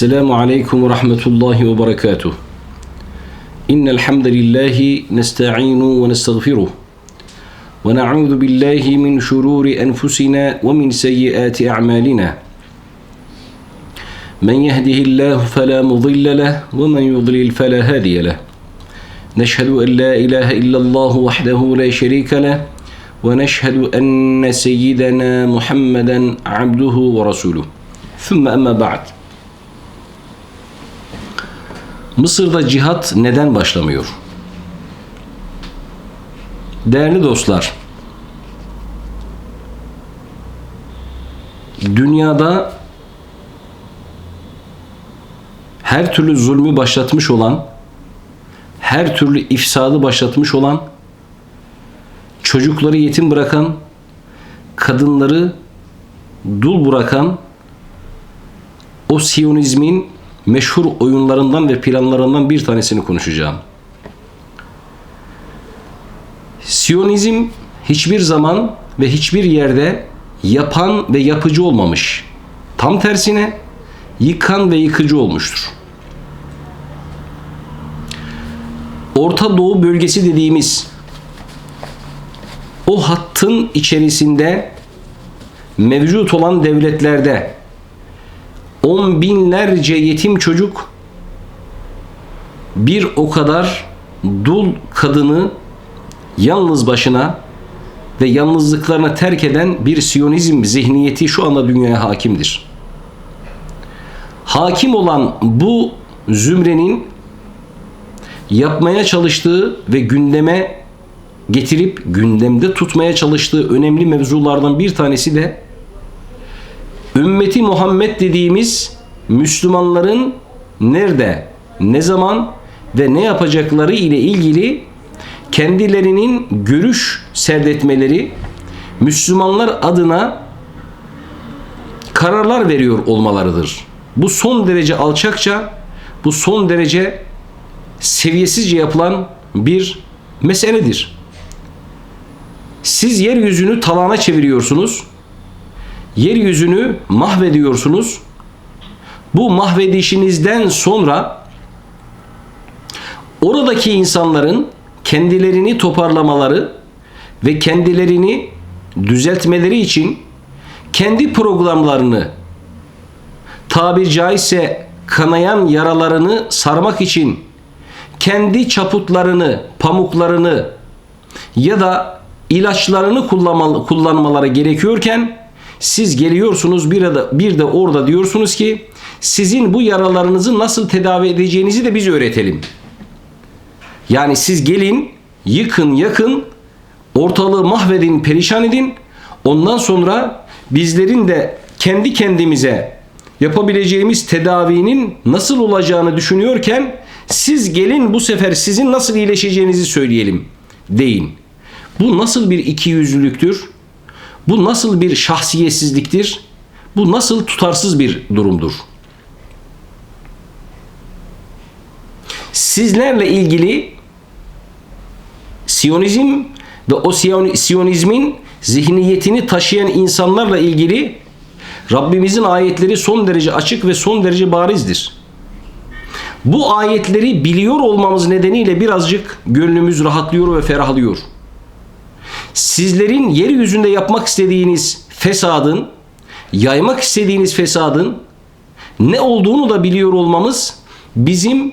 السلام عليكم ورحمة الله وبركاته. إن الحمد لله نستعين ونستغفره ونعوذ بالله من شرور أنفسنا ومن سيئات أعمالنا. من يهده الله فلا مضل له ومن يضلل فلا هادي له. نشهد أن لا إله إلا الله وحده لا شريك له ونشهد أن سيدنا محمدا عبده ورسوله. ثم أما بعد Mısır'da cihat neden başlamıyor? Değerli dostlar, dünyada her türlü zulmü başlatmış olan, her türlü ifsadı başlatmış olan, çocukları yetim bırakan, kadınları dul bırakan o Siyonizmin meşhur oyunlarından ve planlarından bir tanesini konuşacağım. Siyonizm hiçbir zaman ve hiçbir yerde yapan ve yapıcı olmamış. Tam tersine yıkan ve yıkıcı olmuştur. Orta Doğu bölgesi dediğimiz o hattın içerisinde mevcut olan devletlerde on binlerce yetim çocuk bir o kadar dul kadını yalnız başına ve yalnızlıklarına terk eden bir siyonizm zihniyeti şu anda dünyaya hakimdir. Hakim olan bu zümrenin yapmaya çalıştığı ve gündeme getirip gündemde tutmaya çalıştığı önemli mevzulardan bir tanesi de ümmeti Muhammed dediğimiz Müslümanların nerede, ne zaman ve ne yapacakları ile ilgili kendilerinin görüş serdetmeleri Müslümanlar adına kararlar veriyor olmalarıdır. Bu son derece alçakça, bu son derece seviyesizce yapılan bir meseledir. Siz yeryüzünü talana çeviriyorsunuz. Yeryüzünü mahvediyorsunuz. Bu mahvedişinizden sonra oradaki insanların kendilerini toparlamaları ve kendilerini düzeltmeleri için kendi programlarını tabiri caizse kanayan yaralarını sarmak için kendi çaputlarını, pamuklarını ya da ilaçlarını kullanmaları gerekiyorken siz geliyorsunuz bir de, bir de orada diyorsunuz ki sizin bu yaralarınızı nasıl tedavi edeceğinizi de biz öğretelim. Yani siz gelin, yıkın, yakın, ortalığı mahvedin, perişan edin. Ondan sonra bizlerin de kendi kendimize yapabileceğimiz tedavinin nasıl olacağını düşünüyorken siz gelin bu sefer sizin nasıl iyileşeceğinizi söyleyelim deyin. Bu nasıl bir ikiyüzlülüktür? Bu nasıl bir şahsiyetsizliktir? Bu nasıl tutarsız bir durumdur? Sizlerle ilgili Siyonizm ve o Siyonizmin zihniyetini taşıyan insanlarla ilgili Rabbimizin ayetleri son derece açık ve son derece barizdir. Bu ayetleri biliyor olmamız nedeniyle birazcık gönlümüz rahatlıyor ve ferahlıyor. Sizlerin yeryüzünde yapmak istediğiniz fesadın, yaymak istediğiniz fesadın ne olduğunu da biliyor olmamız bizim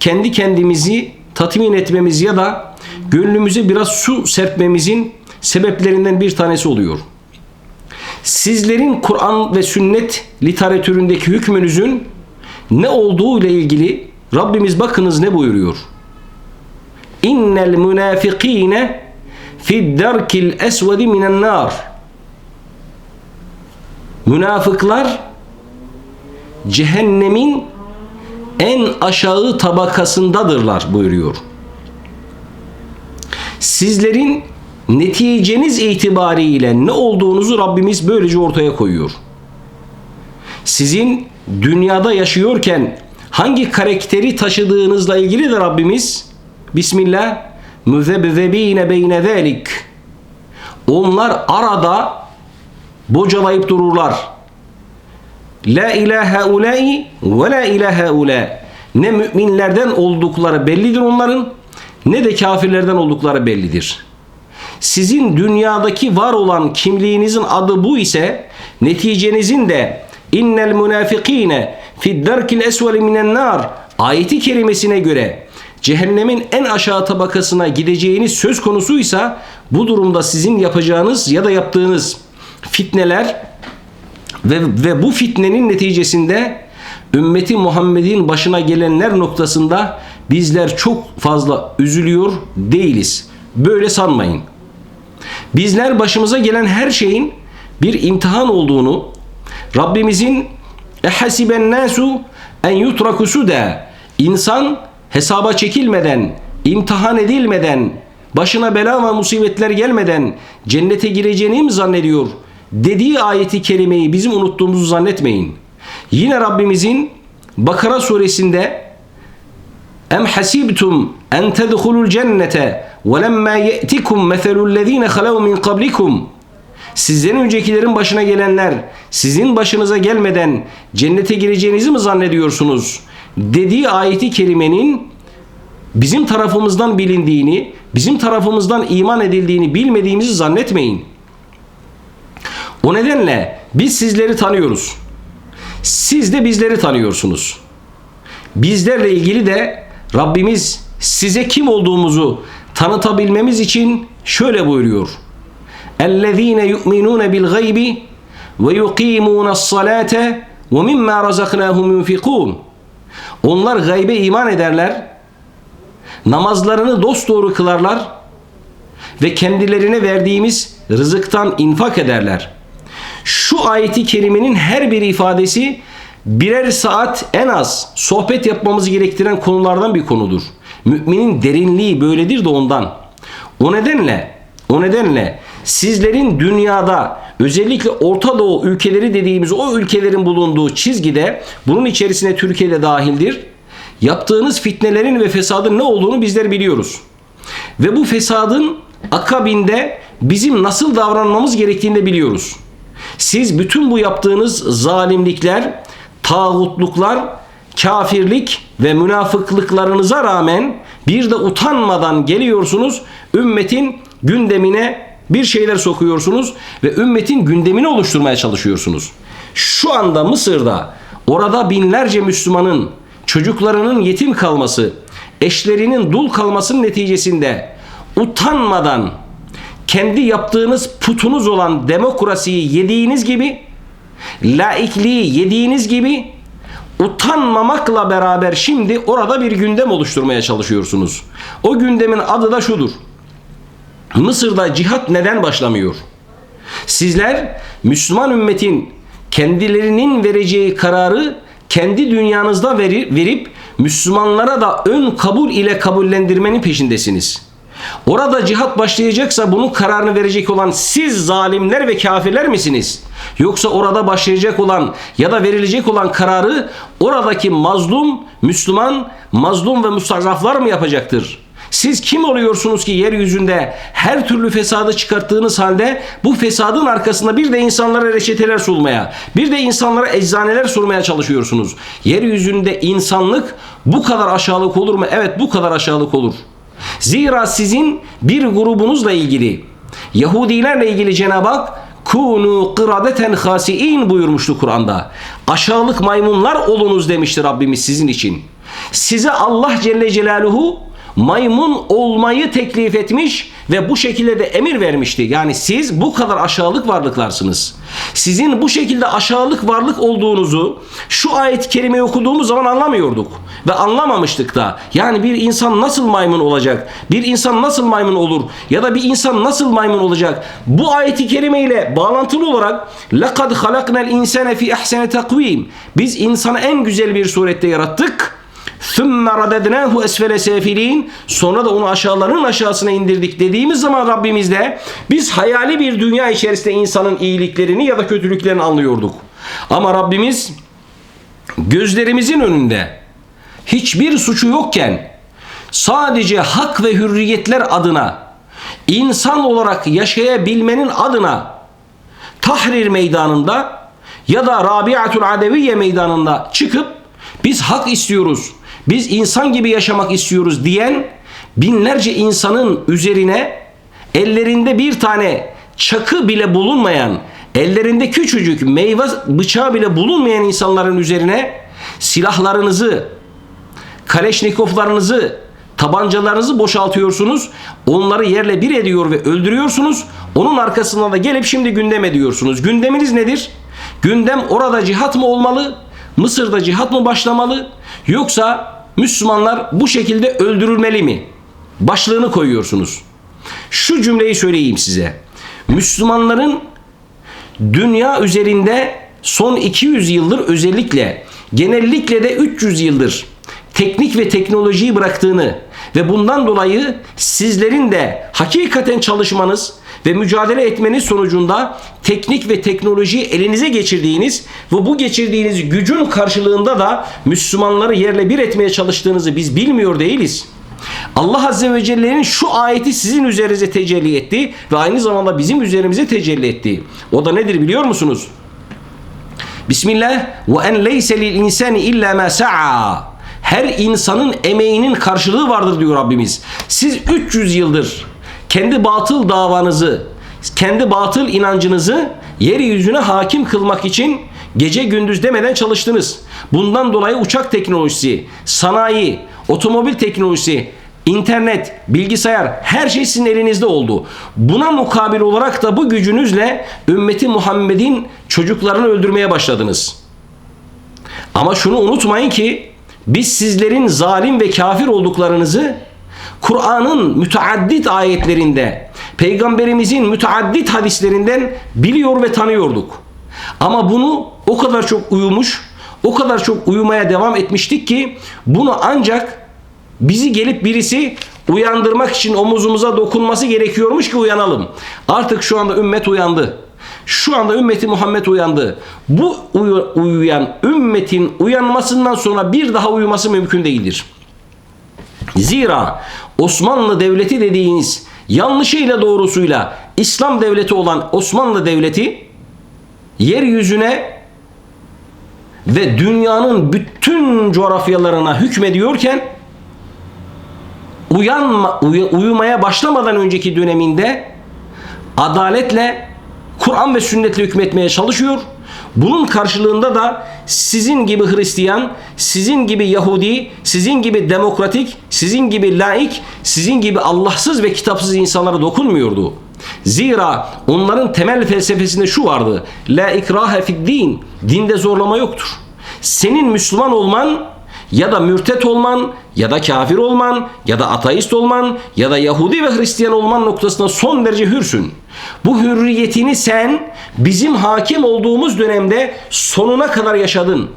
kendi kendimizi tatmin etmemiz ya da gönlümüze biraz su serpmemizin sebeplerinden bir tanesi oluyor. Sizlerin Kur'an ve sünnet literatüründeki hükmünüzün ne olduğu ile ilgili Rabbimiz bakınız ne buyuruyor? İnnel münafikine fi derkil esvedi minen nar. Münafıklar cehennemin en aşağı tabakasındadırlar buyuruyor. Sizlerin neticeniz itibariyle ne olduğunuzu Rabbimiz böylece ortaya koyuyor. Sizin dünyada yaşıyorken hangi karakteri taşıdığınızla ilgili de Rabbimiz Bismillah müzebbezebine beyne zelik onlar arada bocalayıp dururlar. La ilahe ulai ve la ilahe ula. Ne müminlerden oldukları bellidir onların ne de kafirlerden oldukları bellidir. Sizin dünyadaki var olan kimliğinizin adı bu ise neticenizin de innel münafikine fid derkil esveli minen nar ayeti kerimesine göre cehennemin en aşağı tabakasına gideceğiniz söz konusuysa bu durumda sizin yapacağınız ya da yaptığınız fitneler ve, ve bu fitnenin neticesinde ümmeti Muhammed'in başına gelenler noktasında bizler çok fazla üzülüyor değiliz. Böyle sanmayın. Bizler başımıza gelen her şeyin bir imtihan olduğunu, Rabbimizin ehasiben nasu en yutraku suda insan hesaba çekilmeden, imtihan edilmeden, başına bela ve musibetler gelmeden cennete gireceğini mi zannediyor? Dediği ayeti kerimeyi bizim unuttuğumuzu zannetmeyin. Yine Rabbimizin Bakara suresinde Em hasibtum en tedhulul cennete ve lemma ye'tikum meselul lezine halav min qablikum Sizden öncekilerin başına gelenler sizin başınıza gelmeden cennete gireceğinizi mi zannediyorsunuz? dediği ayeti kerimenin bizim tarafımızdan bilindiğini, bizim tarafımızdan iman edildiğini bilmediğimizi zannetmeyin. O nedenle biz sizleri tanıyoruz. Siz de bizleri tanıyorsunuz. Bizlerle ilgili de Rabbimiz size kim olduğumuzu tanıtabilmemiz için şöyle buyuruyor. اَلَّذ۪ينَ يُؤْمِنُونَ بِالْغَيْبِ وَيُقِيمُونَ الصَّلَاةَ وَمِمَّا رَزَقْنَاهُمْ يُنْفِقُونَ onlar gaybe iman ederler, namazlarını dosdoğru kılarlar ve kendilerine verdiğimiz rızıktan infak ederler. Şu ayeti kerimenin her bir ifadesi birer saat en az sohbet yapmamızı gerektiren konulardan bir konudur. Müminin derinliği böyledir de ondan. O nedenle o nedenle sizlerin dünyada özellikle Orta Doğu ülkeleri dediğimiz o ülkelerin bulunduğu çizgide bunun içerisine Türkiye'de dahildir. Yaptığınız fitnelerin ve fesadın ne olduğunu bizler biliyoruz. Ve bu fesadın akabinde bizim nasıl davranmamız gerektiğini de biliyoruz. Siz bütün bu yaptığınız zalimlikler, tağutluklar, kafirlik ve münafıklıklarınıza rağmen bir de utanmadan geliyorsunuz ümmetin gündemine bir şeyler sokuyorsunuz ve ümmetin gündemini oluşturmaya çalışıyorsunuz. Şu anda Mısır'da orada binlerce Müslümanın çocuklarının yetim kalması, eşlerinin dul kalmasının neticesinde utanmadan kendi yaptığınız putunuz olan demokrasiyi yediğiniz gibi, laikliği yediğiniz gibi utanmamakla beraber şimdi orada bir gündem oluşturmaya çalışıyorsunuz. O gündemin adı da şudur. Mısır'da cihat neden başlamıyor? Sizler Müslüman ümmetin kendilerinin vereceği kararı kendi dünyanızda veri, verip Müslümanlara da ön kabul ile kabullendirmenin peşindesiniz. Orada cihat başlayacaksa bunun kararını verecek olan siz zalimler ve kafirler misiniz? Yoksa orada başlayacak olan ya da verilecek olan kararı oradaki mazlum, Müslüman, mazlum ve müstazaflar mı yapacaktır? Siz kim oluyorsunuz ki yeryüzünde her türlü fesadı çıkarttığınız halde bu fesadın arkasında bir de insanlara reçeteler sunmaya, bir de insanlara eczaneler sunmaya çalışıyorsunuz. Yeryüzünde insanlık bu kadar aşağılık olur mu? Evet bu kadar aşağılık olur. Zira sizin bir grubunuzla ilgili Yahudilerle ilgili Cenab-ı Hak kunu kıradeten hasiin buyurmuştu Kur'an'da. Aşağılık maymunlar olunuz demişti Rabbimiz sizin için. Size Allah Celle Celaluhu maymun olmayı teklif etmiş ve bu şekilde de emir vermişti. Yani siz bu kadar aşağılık varlıklarsınız. Sizin bu şekilde aşağılık varlık olduğunuzu şu ayet-i kerimeyi okuduğumuz zaman anlamıyorduk. Ve anlamamıştık da. Yani bir insan nasıl maymun olacak? Bir insan nasıl maymun olur? Ya da bir insan nasıl maymun olacak? Bu ayeti kerime ile bağlantılı olarak لَقَدْ خَلَقْنَا الْاِنْسَانَ فِي اَحْسَنَ تَقْوِيمٍ Biz insanı en güzel bir surette yarattık. ثُمَّ رَدَدْنَاهُ أَسْفَلَ سَافِل۪ينَ Sonra da onu aşağıların aşağısına indirdik dediğimiz zaman Rabbimizle biz hayali bir dünya içerisinde insanın iyiliklerini ya da kötülüklerini anlıyorduk. Ama Rabbimiz gözlerimizin önünde hiçbir suçu yokken sadece hak ve hürriyetler adına insan olarak yaşayabilmenin adına Tahrir meydanında ya da Rabiatul Adeviye meydanında çıkıp biz hak istiyoruz biz insan gibi yaşamak istiyoruz diyen binlerce insanın üzerine ellerinde bir tane çakı bile bulunmayan, ellerinde küçücük meyve bıçağı bile bulunmayan insanların üzerine silahlarınızı, kaleşnikovlarınızı, tabancalarınızı boşaltıyorsunuz. Onları yerle bir ediyor ve öldürüyorsunuz. Onun arkasından da gelip şimdi gündem ediyorsunuz. Gündeminiz nedir? Gündem orada cihat mı olmalı? Mısır'da cihat mı başlamalı? Yoksa Müslümanlar bu şekilde öldürülmeli mi? Başlığını koyuyorsunuz. Şu cümleyi söyleyeyim size. Müslümanların dünya üzerinde son 200 yıldır özellikle genellikle de 300 yıldır teknik ve teknolojiyi bıraktığını ve bundan dolayı sizlerin de hakikaten çalışmanız ve mücadele etmeniz sonucunda teknik ve teknolojiyi elinize geçirdiğiniz ve bu geçirdiğiniz gücün karşılığında da Müslümanları yerle bir etmeye çalıştığınızı biz bilmiyor değiliz. Allah Azze ve Celle'nin şu ayeti sizin üzerinize tecelli etti ve aynı zamanda bizim üzerimize tecelli etti. O da nedir biliyor musunuz? Bismillah ve en leyse lil insani illa ma sa'a. Her insanın emeğinin karşılığı vardır diyor Rabbimiz. Siz 300 yıldır kendi batıl davanızı, kendi batıl inancınızı yeryüzüne hakim kılmak için gece gündüz demeden çalıştınız. Bundan dolayı uçak teknolojisi, sanayi, otomobil teknolojisi, internet, bilgisayar her şey sizin elinizde oldu. Buna mukabil olarak da bu gücünüzle ümmeti Muhammed'in çocuklarını öldürmeye başladınız. Ama şunu unutmayın ki biz sizlerin zalim ve kafir olduklarınızı Kur'an'ın müteaddit ayetlerinde, peygamberimizin müteaddit hadislerinden biliyor ve tanıyorduk. Ama bunu o kadar çok uyumuş, o kadar çok uyumaya devam etmiştik ki bunu ancak bizi gelip birisi uyandırmak için omuzumuza dokunması gerekiyormuş ki uyanalım. Artık şu anda ümmet uyandı. Şu anda ümmeti Muhammed uyandı. Bu uyu- uyuyan ümmetin uyanmasından sonra bir daha uyuması mümkün değildir. Zira Osmanlı Devleti dediğiniz yanlışıyla doğrusuyla İslam devleti olan Osmanlı Devleti yeryüzüne ve dünyanın bütün coğrafyalarına hükmediyorken uyanma, uyu- uyumaya başlamadan önceki döneminde adaletle Kur'an ve sünnetle hükmetmeye çalışıyor. Bunun karşılığında da sizin gibi Hristiyan, sizin gibi Yahudi, sizin gibi demokratik, sizin gibi laik, sizin gibi Allahsız ve kitapsız insanlara dokunmuyordu. Zira onların temel felsefesinde şu vardı. La ikrahe fid din. Dinde zorlama yoktur. Senin Müslüman olman ya da mürtet olman ya da kafir olman ya da ateist olman ya da Yahudi ve Hristiyan olman noktasında son derece hürsün. Bu hürriyetini sen bizim hakim olduğumuz dönemde sonuna kadar yaşadın.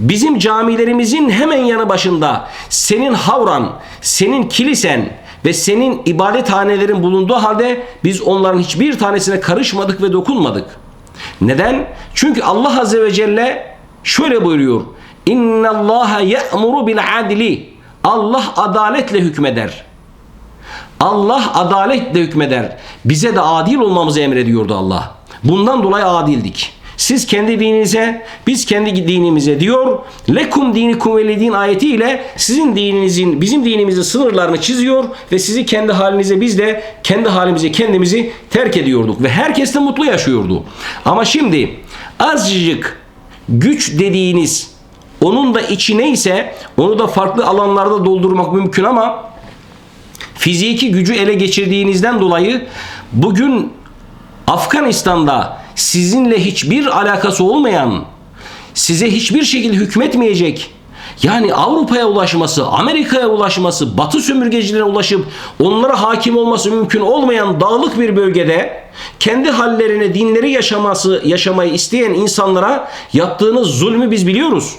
Bizim camilerimizin hemen yanı başında senin havran, senin kilisen ve senin ibadethanelerin bulunduğu halde biz onların hiçbir tanesine karışmadık ve dokunmadık. Neden? Çünkü Allah Azze ve Celle şöyle buyuruyor. İnna Allah ya'muru bil adli. Allah adaletle hükmeder. Allah adaletle hükmeder. Bize de adil olmamızı emrediyordu Allah. Bundan dolayı adildik. Siz kendi dininize, biz kendi dinimize diyor. Lekum dinikum velidin ayetiyle sizin dininizin, bizim dinimizin sınırlarını çiziyor ve sizi kendi halinize biz de kendi halimize kendimizi terk ediyorduk ve herkes de mutlu yaşıyordu. Ama şimdi azıcık güç dediğiniz onun da içi neyse onu da farklı alanlarda doldurmak mümkün ama fiziki gücü ele geçirdiğinizden dolayı bugün Afganistan'da sizinle hiçbir alakası olmayan, size hiçbir şekilde hükmetmeyecek, yani Avrupa'ya ulaşması, Amerika'ya ulaşması, Batı sömürgecilere ulaşıp onlara hakim olması mümkün olmayan dağlık bir bölgede kendi hallerine, dinleri yaşaması, yaşamayı isteyen insanlara yaptığınız zulmü biz biliyoruz.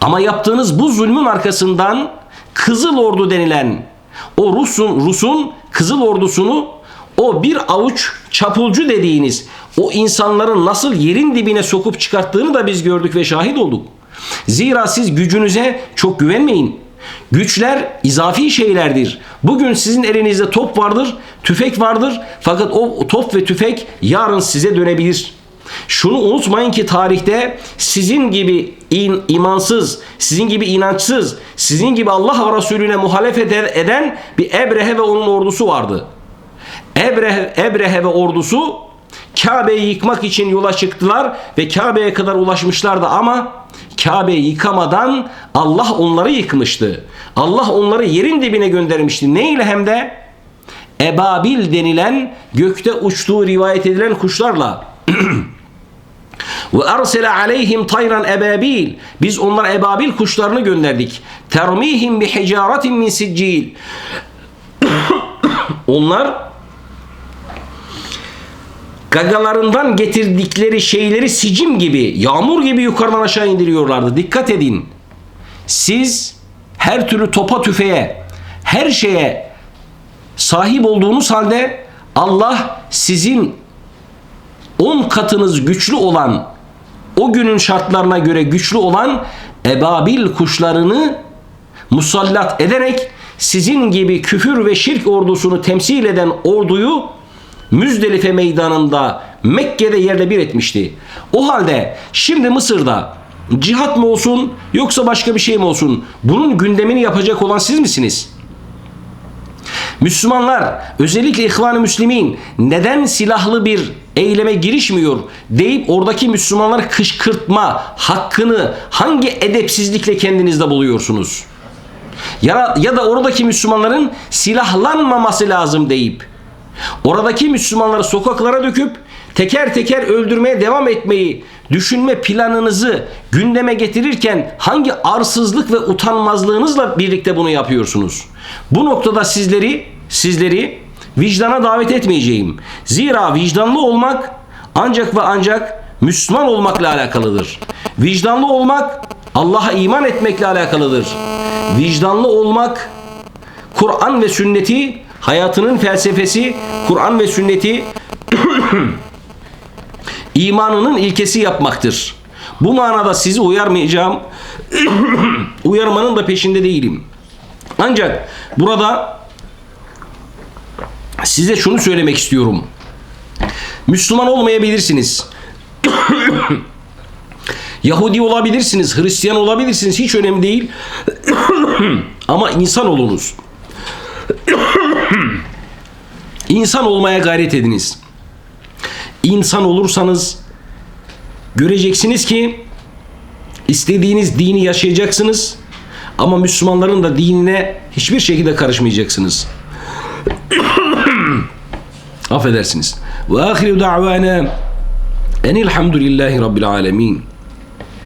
Ama yaptığınız bu zulmün arkasından Kızıl Ordu denilen o Rus'un Rus'un Kızıl Ordusunu o bir avuç çapulcu dediğiniz o insanların nasıl yerin dibine sokup çıkarttığını da biz gördük ve şahit olduk. Zira siz gücünüze çok güvenmeyin. Güçler izafi şeylerdir. Bugün sizin elinizde top vardır, tüfek vardır. Fakat o top ve tüfek yarın size dönebilir. Şunu unutmayın ki tarihte sizin gibi in, imansız, sizin gibi inançsız, sizin gibi Allah ve Resulüne muhalefet eden bir Ebrehe ve onun ordusu vardı. Ebrehe, Ebrehe ve ordusu Kabe'yi yıkmak için yola çıktılar ve Kabe'ye kadar ulaşmışlardı ama Kabe'yi yıkamadan Allah onları yıkmıştı. Allah onları yerin dibine göndermişti. Ne ile hem de ebabil denilen gökte uçtuğu rivayet edilen kuşlarla. Ve arsele aleyhim tayran ebabil. Biz onlara ebabil kuşlarını gönderdik. Termihim bi hicaratin min siccil. Onlar gagalarından getirdikleri şeyleri sicim gibi, yağmur gibi yukarıdan aşağı indiriyorlardı. Dikkat edin. Siz her türlü topa tüfeğe, her şeye sahip olduğunuz halde Allah sizin 10 katınız güçlü olan o günün şartlarına göre güçlü olan ebabil kuşlarını musallat ederek sizin gibi küfür ve şirk ordusunu temsil eden orduyu Müzdelife meydanında Mekke'de yerle bir etmişti. O halde şimdi Mısır'da cihat mı olsun yoksa başka bir şey mi olsun bunun gündemini yapacak olan siz misiniz? Müslümanlar özellikle İhvan-ı Müslimin neden silahlı bir eyleme girişmiyor deyip oradaki Müslümanları kışkırtma hakkını hangi edepsizlikle kendinizde buluyorsunuz? Ya, ya da oradaki Müslümanların silahlanmaması lazım deyip oradaki Müslümanları sokaklara döküp teker teker öldürmeye devam etmeyi düşünme planınızı gündeme getirirken hangi arsızlık ve utanmazlığınızla birlikte bunu yapıyorsunuz? Bu noktada sizleri sizleri vicdana davet etmeyeceğim. Zira vicdanlı olmak ancak ve ancak Müslüman olmakla alakalıdır. Vicdanlı olmak Allah'a iman etmekle alakalıdır. Vicdanlı olmak Kur'an ve sünneti hayatının felsefesi Kur'an ve sünneti imanının ilkesi yapmaktır. Bu manada sizi uyarmayacağım. Uyarmanın da peşinde değilim. Ancak burada size şunu söylemek istiyorum. Müslüman olmayabilirsiniz. Yahudi olabilirsiniz, Hristiyan olabilirsiniz. Hiç önemli değil. Ama insan olunuz. İnsan olmaya gayret ediniz. İnsan olursanız göreceksiniz ki istediğiniz dini yaşayacaksınız ama Müslümanların da dinine hiçbir şekilde karışmayacaksınız. Affedersiniz. Ve ahiru da'vana enilhamdülillahi rabbil alemin.